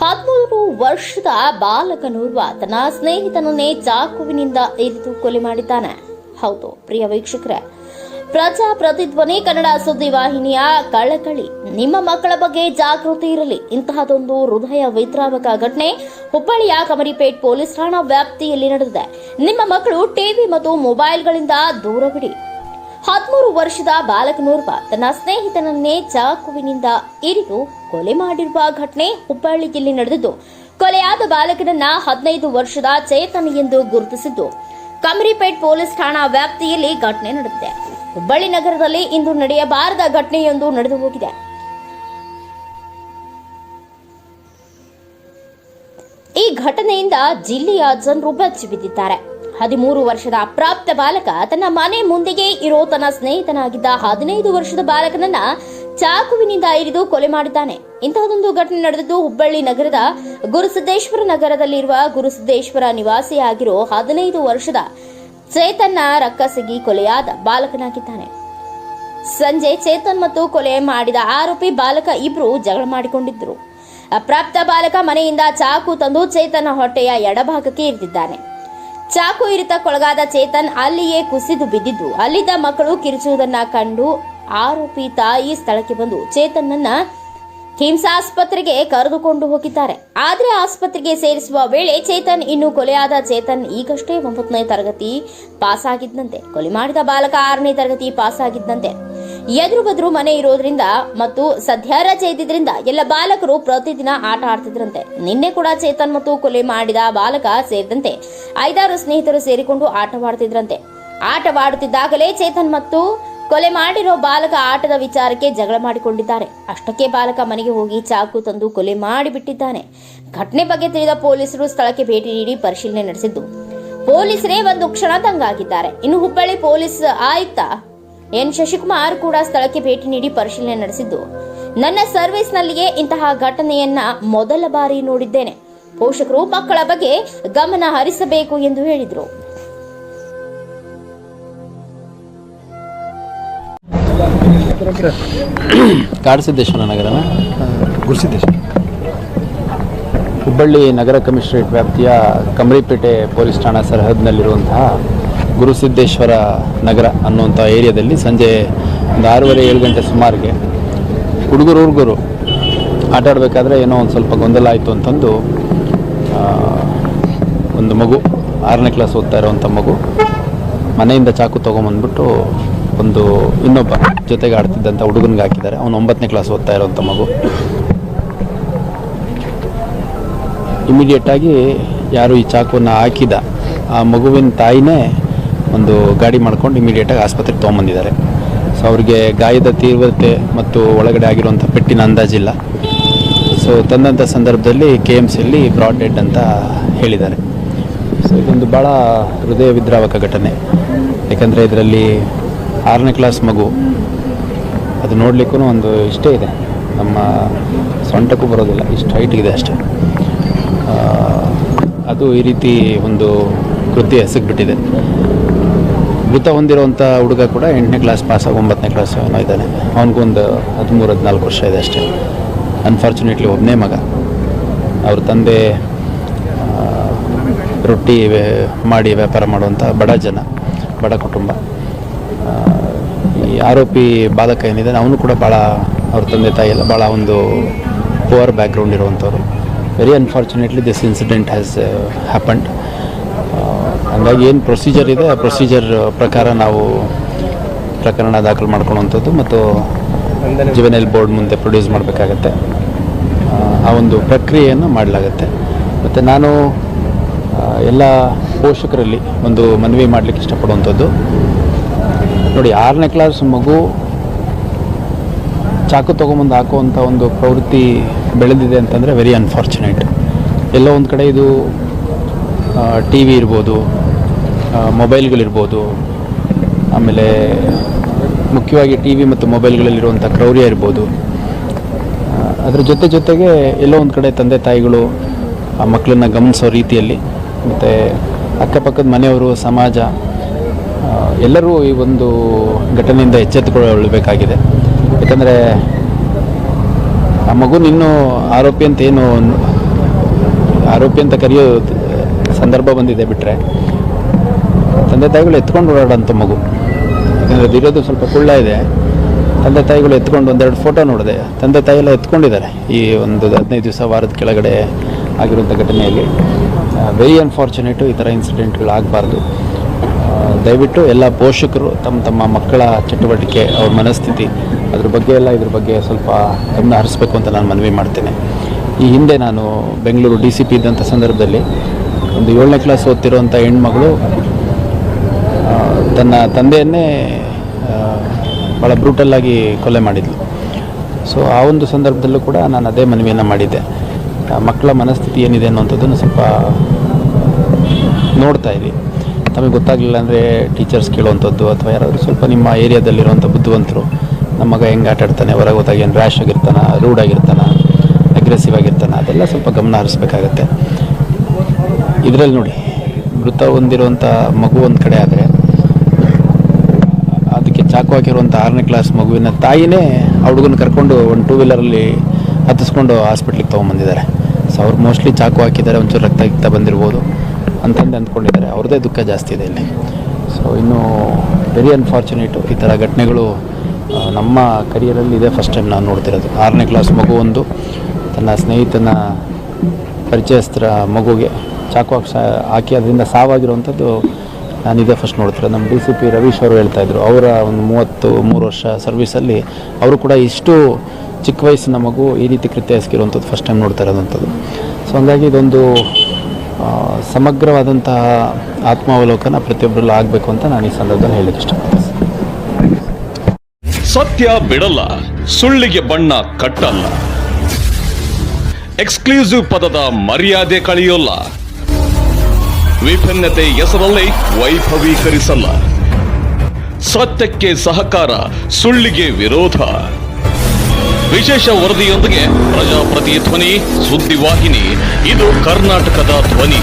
ಹದಿಮೂರು ವರ್ಷದ ಬಾಲಕನೋರ್ವ ತನ್ನ ಸ್ನೇಹಿತನನ್ನೇ ಚಾಕುವಿನಿಂದ ಇರಿದು ಕೊಲೆ ಮಾಡಿದ್ದಾನೆ. ಹೌದು, ಪ್ರಿಯ ವೀಕ್ಷಕರೇ. ಪ್ರಜಾ ಪ್ರತಿಧ್ವನಿ ಕನ್ನಡ ಸುದ್ದಿ ವಾಹಿನಿಯ ಕಳಕಳಿ. ನಿಮ್ಮ ಮಕ್ಕಳ ಬಗ್ಗೆ ಜಾಗೃತಿ ಇರಲಿ. ಇಂತಹದೊಂದು ಹೃದಯ ವಿದ್ರಾವಕ ಘಟನೆ ಹುಬ್ಬಳ್ಳಿಯ ಕಮರಿಪೇಟ್ ಪೊಲೀಸ್ ಠಾಣಾ ವ್ಯಾಪ್ತಿಯಲ್ಲಿ ನಡೆದಿದೆ. ನಿಮ್ಮ ಮಕ್ಕಳು ಟಿವಿ ಮತ್ತು ಮೊಬೈಲ್ಗಳಿಂದ ದೂರವಿಡಿ. ಹದಿಮೂರು ವರ್ಷದ ಬಾಲಕನೋರ್ವ ತನ್ನ ಸ್ನೇಹಿತನನ್ನೇ ಚಾಕುವಿನಿಂದ ಇರಿದು ಕೊಲೆ ಮಾಡಿರುವ ಘಟನೆ ಹುಬ್ಬಳ್ಳಿಯಲ್ಲಿ ನಡೆದಿದ್ದು, ಕೊಲೆಯಾದ ಬಾಲಕನನ್ನ ಹದಿನೈದು ವರ್ಷದ ಚೇತನ ಎಂದು ಗುರುತಿಸಿದ್ದು, ಕಮರಿಪೇಟ್ ಪೊಲೀಸ್ ಠಾಣಾ ವ್ಯಾಪ್ತಿಯಲ್ಲಿ ಘಟನೆ ನಡೆದಿದೆ. ಹುಬ್ಬಳ್ಳಿ ನಗರದಲ್ಲಿ ಇಂದು ನಡೆಯಬಾರದ ಘಟನೆಯೊಂದು ನಡೆದು ಹೋಗಿದೆ. ಈ ಘಟನೆಯಿಂದ ಜಿಲ್ಲೆಯ ಜನರು ಬೆಚ್ಚಿ ಬಿದ್ದಿದ್ದಾರೆ ಹದಿಮೂರು ವರ್ಷದ ಅಪ್ರಾಪ್ತ ಬಾಲಕ ತನ್ನ ಮನೆ ಮುಂದೆಯೇ ಇರೋ ತನ್ನ ಸ್ನೇಹಿತನಾಗಿದ್ದ ಹದಿನೈದು ವರ್ಷದ ಬಾಲಕನನ್ನ ಚಾಕುವಿನಿಂದ ಇರಿದು ಕೊಲೆ ಮಾಡಿದ್ದಾನೆ. ಇಂತಹದೊಂದು ಘಟನೆ ನಡೆದಿದ್ದು ಹುಬ್ಬಳ್ಳಿ ನಗರದ ಗುರುಸಿದ್ದೇಶ್ವರ ನಗರದಲ್ಲಿರುವ ಗುರುಸಿದ್ದೇಶ್ವರ ನಿವಾಸಿಯಾಗಿರೋ ಹದಿನೈದು ವರ್ಷದ ಚೇತನ್ನ ರಕ್ಕಸಗಿ ಕೊಲೆಯಾದ ಬಾಲಕನಾಗಿದ್ದಾನೆ. ಸಂಜೆ ಚೇತನ್ ಮತ್ತು ಕೊಲೆ ಮಾಡಿದ ಆರೋಪಿ ಬಾಲಕ ಇಬ್ರು ಜಗಳ ಮಾಡಿಕೊಂಡಿದ್ರು. ಅಪ್ರಾಪ್ತ ಬಾಲಕ ಮನೆಯಿಂದ ಚಾಕು ತಂದು ಚೇತನ ಹೊಟ್ಟೆಯ ಎಡಭಾಗಕ್ಕೆ ಇರಿದಿದ್ದಾನೆ. ಚಾಕು ಇರಿತಕ್ಕೊಳಗಾದ ಚೇತನ್ ಅಲ್ಲಿಯೇ ಕುಸಿದು ಬಿದ್ದಿದ್ದು. ಅಲ್ಲಿದ್ದ ಮಕ್ಕಳು ಕಿರುಚುವುದನ್ನ ಕಂಡು ಆರೋಪಿ ತಾಯಿ ಸ್ಥಳಕ್ಕೆ ಬಂದು ಚೇತನ್ನನ್ನ ಹಿಂಸಾಸ್ಪತ್ರೆಗೆ ಕರೆದುಕೊಂಡು ಹೋಗಿದ್ದಾರೆ. ಆದರೆ ಆಸ್ಪತ್ರೆಗೆ ಸೇರಿಸುವ ವೇಳೆ ಚೇತನ್ ಇನ್ನು ಕೊಲೆಯಾದ ಚೇತನ್ ಈಗಷ್ಟೇ ಒಂಬತ್ತನೇ ತರಗತಿ ಪಾಸ್ ಆಗಿದ್ದಂತೆ ಕೊಲೆ ಮಾಡಿದ ಬಾಲಕ ಆರನೇ ತರಗತಿ ಪಾಸ್ ಆಗಿದ್ದಂತೆ ಎದುರು ಬದ್ರು ಮನೆ ಇರೋದ್ರಿಂದ ಮತ್ತು ಸದ್ಯ ರಜೆ ಇದ್ದಿದ್ರಿಂದ ಎಲ್ಲ ಬಾಲಕರು ಪ್ರತಿದಿನ ಆಟ ಆಡ್ತಿದ್ರಂತೆ. ನಿನ್ನೆ ಕೂಡ ಚೇತನ್ ಮತ್ತು ಕೊಲೆ ಮಾಡಿದ ಬಾಲಕ ಸೇರಿದಂತೆ ಐದಾರು ಸ್ನೇಹಿತರು ಸೇರಿಕೊಂಡು ಆಟವಾಡುತ್ತಿದ್ರಂತೆ. ಆಟವಾಡುತ್ತಿದ್ದಾಗಲೇ ಚೇತನ್ ಮತ್ತು ಕೊಲೆ ಮಾಡಿರೋ ಬಾಲಕ ಆಟದ ವಿಚಾರಕ್ಕೆ ಜಗಳ ಮಾಡಿಕೊಂಡಿದ್ದಾರೆ. ಅಷ್ಟಕ್ಕೆ ಬಾಲಕ ಮನೆಗೆ ಹೋಗಿ ಚಾಕು ತಂದು ಕೊಲೆ ಮಾಡಿಬಿಟ್ಟಿದ್ದಾನೆ. ಘಟನೆ ಬಗ್ಗೆ ತಿಳಿದ ಪೊಲೀಸರು ಸ್ಥಳಕ್ಕೆ ಭೇಟಿ ನೀಡಿ ಪರಿಶೀಲನೆ ನಡೆಸಿದ್ದು. ಪೊಲೀಸರೇ ಒಂದು ಕ್ಷಣ ತಂಗಾಗಿದ್ದಾರೆ ಇನ್ನು ಹುಬ್ಬಳ್ಳಿ ಪೊಲೀಸ್ ಆಯುಕ್ತ ಎನ್. ಶಶಿಕುಮಾರ್ ಕೂಡ ಸ್ಥಳಕ್ಕೆ ಭೇಟಿ ನೀಡಿ ಪರಿಶೀಲನೆ ನಡೆಸಿದ್ದು. ನನ್ನ ಸರ್ವಿಸ್ನಲ್ಲಿಯೇ ಇಂತಹ ಘಟನೆಯನ್ನ ಮೊದಲ ಬಾರಿ ನೋಡಿದ್ದೇನೆ. ಪೋಷಕರು ಮಕ್ಕಳ ಬಗ್ಗೆ ಗಮನ ಹರಿಸಬೇಕು ಎಂದು ಹೇಳಿದರು. ಕಾಡಸಿದ್ದೇಶ್ವರ ನಗರನ ಗುರುಸಿದ್ದೇಶ್ವರ. ಹುಬ್ಬಳ್ಳಿ ನಗರ ಕಮಿಷನರೇಟ್ ವ್ಯಾಪ್ತಿಯ ಕಮರಿಪೇಟೆ ಪೊಲೀಸ್ ಠಾಣಾ ಸರಹದ್ನಲ್ಲಿರುವಂತಹ ಗುರುಸಿದ್ದೇಶ್ವರ ನಗರ ಅನ್ನುವಂಥ ಏರಿಯಾದಲ್ಲಿ ಸಂಜೆ ಒಂದು ಆರೂವರೆ, ಏಳು ಗಂಟೆ ಸುಮಾರಿಗೆ ಹುಡುಗರು ಹುಡುಗರು ಆಟ ಆಡಬೇಕಾದ್ರೆ ಏನೋ ಒಂದು ಸ್ವಲ್ಪ ಗೊಂದಲ ಆಯಿತು ಅಂತಂದು ಒಂದು ಮಗು, ಆರನೇ ಕ್ಲಾಸ್ ಓದ್ತಾ ಇರೋವಂಥ ಮಗು. ಮನೆಯಿಂದ ಚಾಕು ತೊಗೊಂಬಂದ್ಬಿಟ್ಟು ಒಂದು ಇನ್ನೊಬ್ಬ ಜೊತೆಗೆ ಆಡ್ತಿದ್ದಂಥ ಹುಡುಗನಿಗೆ ಹಾಕಿದ್ದಾರೆ. ಅವನು ಒಂಬತ್ತನೇ ಕ್ಲಾಸ್ ಓದ್ತಾ ಇರೋವಂಥ ಮಗು. ಇಮಿಡಿಯೇಟಾಗಿ ಯಾರು ಈ ಚಾಕುವನ್ನು ಹಾಕಿದ, ಆ ಮಗುವಿನ ತಾಯಿನೇ ಒಂದು ಗಾಡಿ ಮಾಡ್ಕೊಂಡು ಇಮಿಡಿಯೇಟಾಗಿ ಆಸ್ಪತ್ರೆಗೆ ತೊಗೊಂಬಂದಿದ್ದಾರೆ. ಸೊ ಅವ್ರಿಗೆ ಗಾಯದ ತೀವ್ರತೆ ಮತ್ತು ಒಳಗಡೆ ಆಗಿರುವಂಥ ಪೆಟ್ಟಿನ ಅಂದಾಜಿಲ್ಲ. ಸೊ ತಂದಂಥ ಸಂದರ್ಭದಲ್ಲಿ ಕೆ ಎಂ ಸಿಯಲ್ಲಿ ಬ್ರಾಡ್ ಡೆಡ್ ಅಂತ ಹೇಳಿದ್ದಾರೆ. ಸೊ ಇದೊಂದು ಭಾಳ ಹೃದಯ ವಿದ್ರಾವಕ ಘಟನೆ. ಯಾಕಂದರೆ ಇದರಲ್ಲಿ ಆರನೇ ಕ್ಲಾಸ್ ಮಗು, ಅದು ನೋಡಲಿಕ್ಕೂ ಒಂದು ಇಷ್ಟೇ ಇದೆ. ನಮ್ಮ ಸೊಂಟಕ್ಕೂ ಬರೋದಿಲ್ಲ, ಇಷ್ಟು ಹೈಟ್ ಇದೆ ಅಷ್ಟೇ. ಅದು ಈ ರೀತಿ ಒಂದು ಕೃತಿ ಹೆಸಗ್ಬಿಟ್ಟಿದೆ ಮೃತ ಹೊಂದಿರುವಂಥ ಹುಡುಗ ಕೂಡ ಎಂಟನೇ ಕ್ಲಾಸ್ ಪಾಸ್ ಆಗಿ ಒಂಬತ್ತನೇ ಕ್ಲಾಸ್ ಏನೋ ಇದ್ದಾನೆ. ಅವನಿಗೊಂದು ಹದಿಮೂರು ಹದಿನಾಲ್ಕು ವರ್ಷ ಇದೆ ಅಷ್ಟೇ. ಅನ್ಫಾರ್ಚುನೇಟ್ಲಿ ಒಬ್ಬನೇ ಮಗ. ಅವ್ರ ತಂದೆ ರೊಟ್ಟಿ ಮಾಡಿ ವ್ಯಾಪಾರ ಮಾಡುವಂಥ ಬಡ ಜನ, ಬಡ ಕುಟುಂಬ. ಈ ಆರೋಪಿ ಬಾಲಕ ಏನಿದೆ, ಅವನು ಕೂಡ ಭಾಳ ಅವ್ರ ತಂದೆ ತಾಯಿ ಎಲ್ಲ ಭಾಳ ಒಂದು poor background ಇರುವಂಥವ್ರು. Very unfortunately this incident has happened ಹಂಗಾಗಿ ಏನು ಪ್ರೊಸೀಜರ್ ಇದೆ, ಆ ಪ್ರೊಸೀಜರ್ ಪ್ರಕಾರ ನಾವು ಪ್ರಕರಣ ದಾಖಲು ಮಾಡ್ಕೊಳ್ಳುವಂಥದ್ದು ಮತ್ತು ಜುವೆನೈಲ್ ಬೋರ್ಡ್ ಮುಂದೆ ಪ್ರೊಡ್ಯೂಸ್ ಮಾಡಬೇಕಾಗತ್ತೆ. ಆ ಒಂದು ಪ್ರಕ್ರಿಯೆಯನ್ನು ಮಾಡಲಾಗತ್ತೆ. ಮತ್ತು ನಾನು ಎಲ್ಲ ಪೋಷಕರಲ್ಲಿ ಒಂದು ಮನವಿ ಮಾಡಲಿಕ್ಕೆ ಇಷ್ಟಪಡುವಂಥದ್ದು. ನೋಡಿ, ಆರನೇ ಕ್ಲಾಸ್ ಮಗು ಚಾಕು ತೊಗೊಂಬಂದು ಹಾಕುವಂಥ ಒಂದು ಪ್ರವೃತ್ತಿ ಬೆಳೆದಿದೆ ಅಂತಂದರೆ ವೆರಿ ಅನ್ಫಾರ್ಚುನೇಟ್ ಎಲ್ಲೋ ಒಂದು ಕಡೆ ಇದು ಟಿ ವಿ ಇರ್ಬೋದು ಮೊಬೈಲ್ಗಳಿರ್ಬೋದು ಆಮೇಲೆ ಮುಖ್ಯವಾಗಿ ಟಿ ವಿ ಮತ್ತು ಮೊಬೈಲ್ಗಳಲ್ಲಿರುವಂಥ ಕ್ರೌರ್ಯ ಇರ್ಬೋದು. ಅದರ ಜೊತೆ ಜೊತೆಗೆ ಎಲ್ಲೋ ಒಂದು ಕಡೆ ತಂದೆ ತಾಯಿಗಳು, ಆ, ಮಕ್ಕಳನ್ನ ಗಮನಿಸೋ ರೀತಿಯಲ್ಲಿ ಮತ್ತು ಅಕ್ಕಪಕ್ಕದ ಮನೆಯವರು, ಸಮಾಜ ಎಲ್ಲರೂ ಈ ಒಂದು ಘಟನೆಯಿಂದ ಎಚ್ಚೆತ್ತುಕೊಳ್ಳಬೇಕಾಗಿದೆ. ಯಾಕಂದರೆ ಆ ಮಗು ಇನ್ನೂ ಆರೋಪಿ ಅಂತ ಏನು ಆರೋಪಿ ಅಂತ ಕರೆಯೋ ಸಂದರ್ಭ ಬಂದಿದೆ ಬಿಟ್ಟರೆ ತಂದೆ ತಾಯಿಗಳು ಎತ್ಕೊಂಡು ಓಡಾಡೋಂಥ ಮಗು. ಯಾಕಂದರೆ ಸ್ವಲ್ಪ ಕುಳ್ಳ ಇದೆ. ತಂದೆ ತಾಯಿಗಳು ಎತ್ಕೊಂಡು ಒಂದೆರಡು ಫೋಟೋ ನೋಡಿದೆ. ತಂದೆ ತಾಯಿ ಎಲ್ಲ ಎತ್ಕೊಂಡಿದ್ದಾರೆ ಈ ಒಂದು ಹದಿನೈದು ದಿವಸ ವಾರದ ಕೆಳಗಡೆ ಆಗಿರುವಂಥ ಘಟನೆಯಲ್ಲಿ. ವೆರಿ ಅನ್ಫಾರ್ಚುನೇಟು ಈ ಥರ ಇನ್ಸಿಡೆಂಟ್ಗಳು ಆಗಬಾರ್ದು. ದಯವಿಟ್ಟು ಎಲ್ಲ ಪೋಷಕರು, ತಮ್ಮ ತಮ್ಮ ಮಕ್ಕಳ ಚಟುವಟಿಕೆ, ಅವ್ರ ಮನಸ್ಥಿತಿ, ಅದ್ರ ಬಗ್ಗೆ ಎಲ್ಲ ಇದ್ರ ಬಗ್ಗೆ ಸ್ವಲ್ಪ ಗಮನ ಹರಿಸ್ಬೇಕು ಅಂತ ನಾನು ಮನವಿ ಮಾಡ್ತೇನೆ. ಈ ಹಿಂದೆ ನಾನು ಬೆಂಗಳೂರು ಡಿ ಸಿ ಪಿ ಇದ್ದಂಥ ಸಂದರ್ಭದಲ್ಲಿ ಒಂದು ಏಳನೇ ಕ್ಲಾಸ್ ಓದ್ತಿರೋಂಥ ಹೆಣ್ಮಗಳು ತನ್ನ ತಂದೆಯನ್ನೇ ಭಾಳ ಬ್ರೂಟಲ್ಲಾಗಿ ಕೊಲೆ ಮಾಡಿದ್ಲು. ಸೊ ಆ ಒಂದು ಸಂದರ್ಭದಲ್ಲೂ ಕೂಡ ನಾನು ಅದೇ ಮನವಿಯನ್ನು ಮಾಡಿದ್ದೆ. ಮಕ್ಕಳ ಮನಸ್ಥಿತಿ ಏನಿದೆ ಅನ್ನೋಂಥದ್ದನ್ನು ಸ್ವಲ್ಪ ನೋಡ್ತಾ ಇದ್ದೀವಿ ತಮಗೆ ಗೊತ್ತಾಗಲಿಲ್ಲ ಅಂದರೆ ಟೀಚರ್ಸ್ ಕೇಳುವಂಥದ್ದು ಅಥವಾ ಯಾರಾದರೂ ಸ್ವಲ್ಪ ನಿಮ್ಮ ಏರಿಯಾದಲ್ಲಿರುವಂಥ ಬುದ್ಧಿವಂತರು, ನಮ್ಮ ಮಗ ಹೆಂಗೆ ಆಟ ಆಡ್ತಾನೆ, ಹೊರಗೆ ಹೋದಾಗ ಏನು ರ್ಯಾಶ್ ಆಗಿರ್ತಾನ ರೂಡ್ ಆಗಿರ್ತಾನ ಅಗ್ರೆಸಿವ್ ಆಗಿರ್ತಾನೆ? ಅದೆಲ್ಲ ಸ್ವಲ್ಪ ಗಮನ ಹರಿಸ್ಬೇಕಾಗತ್ತೆ. ಇದರಲ್ಲಿ ನೋಡಿ, ಮೃತ ಹೊಂದಿರುವಂಥ ಮಗು ಒಂದು ಕಡೆ ಆದರೆ ಚಾಕು ಹಾಕಿರುವಂಥ ಆರನೇ ಕ್ಲಾಸ್ ಮಗುವಿನ ತಾಯಿನೇ ಆ ಹುಡುಗನ ಕರ್ಕೊಂಡು ಒಂದು ಟೂ ವೀಲರಲ್ಲಿ ಹತ್ತಿಸ್ಕೊಂಡು ಹಾಸ್ಪಿಟ್ಲಿಗೆ ತೊಗೊಂಬಂದಿದ್ದಾರೆ. ಸೊ ಅವ್ರು ಮೋಸ್ಟ್ಲಿ ಚಾಕು ಹಾಕಿದ್ದಾರೆ, ಒಂಚೂರು ರಕ್ತ ಗಿಕ್ತ ಬಂದಿರ್ಬೋದು ಅಂತಂದು ಅಂದ್ಕೊಂಡಿದ್ದಾರೆ. ಅವ್ರದ್ದೇ ದುಃಖ ಜಾಸ್ತಿ ಇದೆ ಇಲ್ಲಿ. ಸೊ ಇನ್ನು ವೆರಿ ಅನ್ಫಾರ್ಚುನೇಟು ಈ ಥರ ಘಟನೆಗಳು ನಮ್ಮ ಕರಿಯರಲ್ಲಿ ಇದೇ ಫಸ್ಟ್ ಟೈಮ್ ನಾನು ನೋಡ್ತಿರೋದು. ಆರನೇ ಕ್ಲಾಸ್ ಮಗು ಒಂದು, ತನ್ನ ಸ್ನೇಹಿತನ ಪರಿಚಯಸ್ಥರ ಮಗುಗೆ ಚಾಕು ಹಾಕಿ ಹಾಕಿ, ಅದರಿಂದ ಸಾವಾಗಿರುವಂಥದ್ದು ನಾನು ಇದೇ ಫಸ್ಟ್ ನೋಡ್ತಾರೆ ನಮ್ಮ ಡಿ ಸಿ ಪಿ ರವೀಶ್ ಅವರು ಹೇಳ್ತಾ ಇದ್ರು. ಅವರ ಒಂದು ಮೂವತ್ತು, ಮೂರು ವರ್ಷ ಸರ್ವಿಸಲ್ಲಿ ಅವರು ಕೂಡ ಇಷ್ಟು ಚಿಕ್ಕ ವಯಸ್ಸಿನ ಮಗು ಈ ರೀತಿ ಕೃತ್ಯ ಎಸಗಿರುವಂಥದ್ದು ಫಸ್ಟ್ ಟೈಮ್ ನೋಡ್ತಾ ಇರೋದಂಥದ್ದು. ಸೊ ಹಂಗಾಗಿ ಇದೊಂದು ಸಮಗ್ರವಾದಂತಹ ಆತ್ಮಾವಲೋಕನ ಪ್ರತಿಯೊಬ್ಬರಲ್ಲೂ ಆಗಬೇಕು ಅಂತ ನಾನು ಈ ಸಂದರ್ಭದಲ್ಲಿ ಹೇಳಲಿಕ್ಕೆ ಇಷ್ಟಪಡ್ತೀನಿ ಸತ್ಯ ಬಿಡಲ್ಲ, ಸುಳ್ಳಿಗೆ ಬಣ್ಣ ಕಟ್ಟಲ್ಲ. ಎಕ್ಸ್ಕ್ಲೂಸಿವ್ ಪದದ ಮರ್ಯಾದೆ ಕಳೆಯೋಲ್ಲ. ವಿಭಿನ್ನತೆ ಹೆಸರಲ್ಲಿ ವೈಭವೀಕರಿಸಲ್ಲ. ಸತ್ಯಕ್ಕೆ ಸಹಕಾರ, ಸುಳ್ಳಿಗೆ ವಿರೋಧ. ವಿಶೇಷ ವರದಿಯೊಂದಿಗೆ ಪ್ರಜಾಪ್ರತಿ ಧ್ವನಿ ಸುದ್ದಿವಾಹಿನಿ, ಇದು ಕರ್ನಾಟಕದ ಧ್ವನಿ.